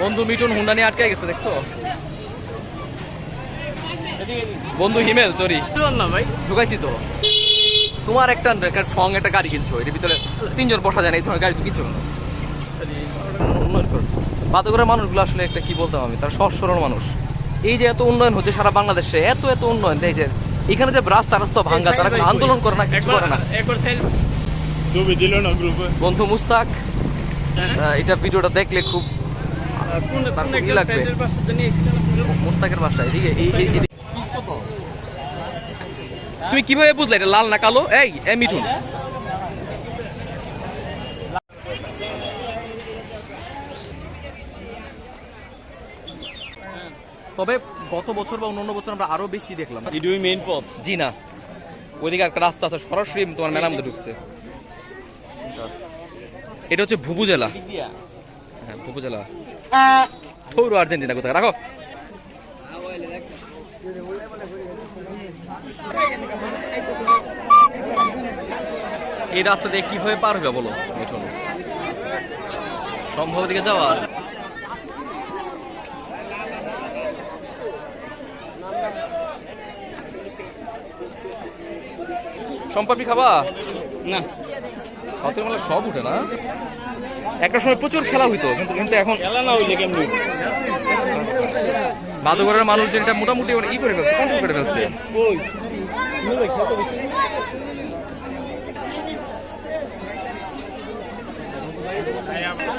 বন্ধু মিঠুন হুন্ডা নিয়ে আটকে গেছে দেখছ? বন্ধু হিমেল সরি না ভাই ঢুকাইছি তো। তোমার একটা একটা সং একটা গাড়ি কিনছো এর ভিতরে তিনজন বসা যায় না এই ধরনের গাড়ি তো কিনছো করো বাদকরের মানুষগুলো আসলে একটা কি বলতাম আমি তারা সহজ সরল মানুষ। এই যে এত উন্নয়ন হচ্ছে সারা বাংলাদেশে এত এত উন্নয়ন এই যে এখানে যে রাস্তা রাস্তা ভাঙ্গা তারা আন্দোলন করে না কিছু করে না। বন্ধু মুস্তাক এটা ভিডিওটা দেখলে খুব লাগবে। মুস্তাকের বাসা এদিকে। তুমি কীভাবে বুঝলে এটা লাল না কালো? এই এ মিঠুন তবে গত বছর বা অন্য বছর আমরা আরও বেশি দেখলাম। ভিডিওই মেইন পথ জি না। ওইদিকে একটা রাস্তা আছে সরাসরি তোমার মেলার মধ্যে ঢুকছে। এটা। হচ্ছে ভুবু জেলা। হ্যাঁ ভুবু জেলা। থৌরু আর্জেন্টিনা কোথায়? রাখো। এই রাস্তা দিয়ে কীভাবে পার হবে বলো? মিঠুন সম্ভব দিকে যাওয়ার সম্পাপি খাবা? না। হাতের মেলা সব উঠে না একটা সময় প্রচুর খেলা হইতো কিন্তু কিন্তু এখন খেলা না হইলে কেমনি বাদুঘরের মানুষ যেটা মোটামুটি মানে ই করে ফেলছে কন্ট্রোল করে ফেলছে ওই ভাই কত বেশি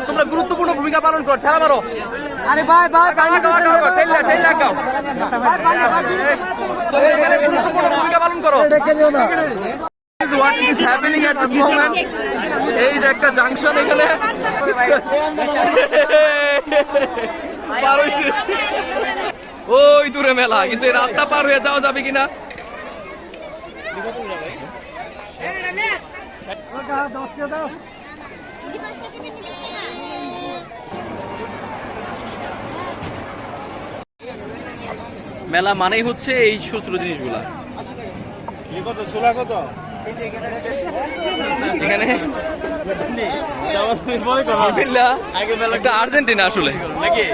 তোমরা গুরুত্বপূর্ণ ভূমিকা পালন করো ঠেলা মারো আরে ভাই ভাই ঠেল ঠেল এখানে গুরুত্বপূর্ণ ভূমিকা পালন করো ডেকে দিও না What is happening at this moment? ওই দূরে মেলা, কিন্তু রাস্তা পার হয়ে যাওয়া যাবে কিনা? মেলা মানেই হচ্ছে এই ছোট জিনিসগুলা। কত? ছোলা কত? এখানে? একটা আর্জেন্টিনা আসলে। নাকি।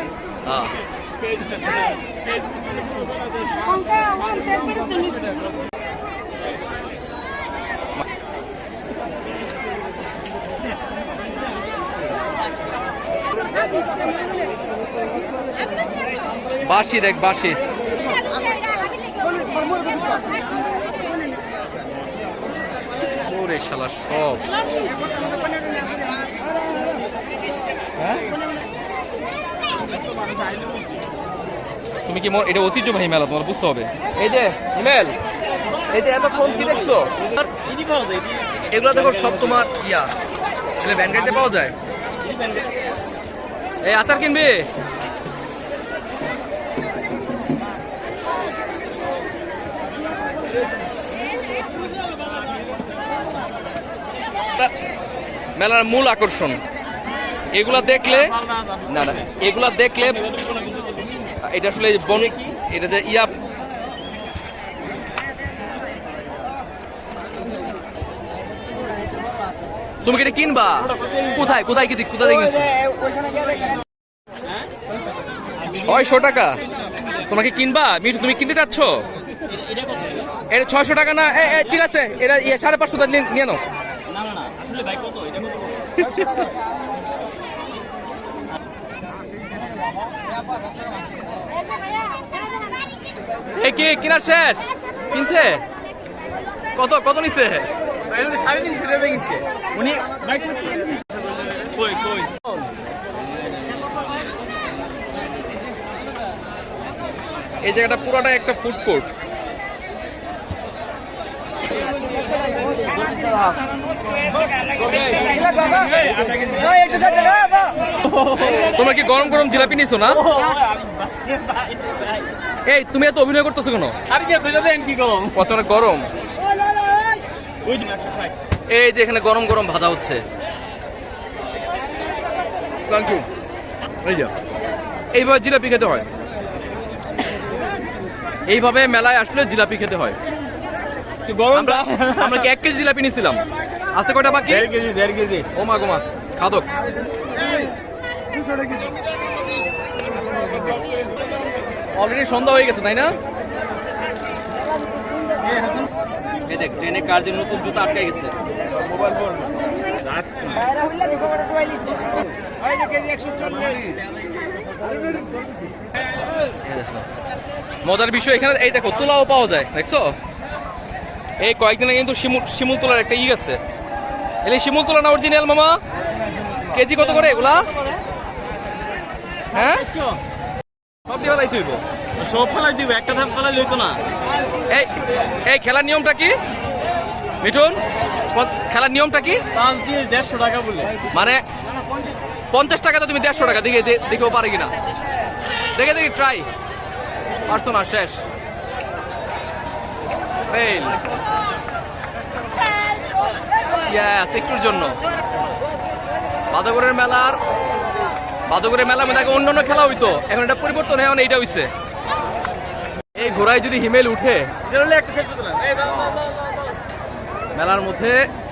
বাসি দেখ বাসি ওরে শালা সব। তুমি কি এটা ঐতিহ্যবাহী মেলা, তোমার বুঝতে হবে। এই যে, ইমেল, এই যে এতক্ষণ কি দেখছ? এগুলো দেখো সব তোমার ইয়া। ব্যান্ডেডে পাওয়া যায়। এই আচার কিনবি? তা- মেলার মূল আকর্ষণ। এগুলা দেখলে না না, এগুলা দেখলে এটা আসলে বন এটা যে ইয়া তুমি এটা কিনবা? কোথায়? কোথায় কি কোথায় কিনছো ছয়শো টাকা? তোমাকে কিনবা? মিঠু, তুমি কিনতে চাচ্ছ? এটা ছয়শো টাকা না ঠিক আছে, এটা ইয়ে সাড়ে পাঁচশো টাকা নিয়ে- নাও। ভাই কত? এটা কত? এ কি? কিনার শেষ? কিনছে? কত? কত নিচ্ছে? উনি সাড়ে তিনশো টাকা কিনছে। উনি বাইক কই কই? এই জায়গাটা পুরোটা একটা ফুড কোর্ট তোমরা কি গরম গরম জিলাপি নিছো না? এই তুমি এত অভিনয় করতেছো কেন? প্রচণ্ড গরম। এই যে এখানে গরম গরম ভাজা হচ্ছে. এই যে এইভাবে জিলাপি খেতে হয়। এইভাবে মেলায় আসলে জিলাপি খেতে হয়। তো গরম আমরা আমরা কি এক কেজি জিলাপি নিছিলাম? আছে কয়টা বাকি? দেড় কেজি দেড় কেজি। ও মা গোমা খাদক। অলরেডি সন্ধ্যা হয়ে গেছে তাই না? এই দেখ ট্রেনে কার জন্য নতুন জুতা আটকে গেছে। মজার বিষয় এখানে এই দেখো তুলাও পাওয়া যায় দেখছ? এই কয়েকদিনে কিন্তু শিমুল শিমুল তোলার একটা ই আছে। এলে শিমুল তোলা না অরিজিনাল মামা? কেজি কত করে এগুলা? হ্যাঁ? সব দিয়ে ফেলাই তুইব সব ফেলাই দিব একটা ধাপ ফেলাই লইতো না। এই এই খেলার নিয়মটা কি? মিঠুন খেলার নিয়মটা কি? পাঁচ দিয়ে দেড়শো টাকা বলে। মানে পঞ্চাশ টাকা তো তুমি দেড়শো টাকা দেখে দেখেও পারে কিনা? দেখে দেখি ট্রাই পারছ না শেষ। ফেল ইয়াস একটুর জন্য। বাদগরের মেলার বাদগরের মেলার মধ্যে খেলা হইতো। এখন এটা পরিবর্তন এইটা হইছে। এই ঘোড়ায় যদি হিমেল উঠে। মেলার মধ্যে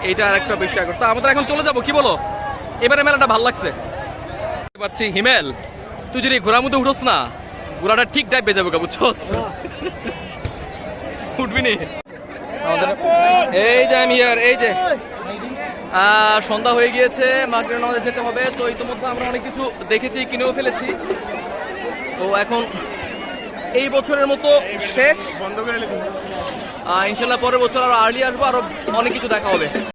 এইটা আর একটা বিষয় তো আমাদের এখন চলে যাব, কি বলো? এবারে মেলাটা ভালো লাগছে। পারছি হিমেল। তুই যদি ঘোড়ার মধ্যে উঠোস না, ঘোড়াটা ঠিক বেজাবে কা বুঝছস? উঠবি এই যে আমি এই যে। সন্ধ্যা হয়ে গিয়েছে মাগরের আমাদের যেতে হবে। তো ইতিমধ্যে আমরা অনেক কিছু দেখেছি, কিনেও ফেলেছি। তো এখন এই বছরের মতো শেষ। ইনশাল্লাহ পরের বছর আরও আর্লি আসব, আরও অনেক কিছু দেখা হবে।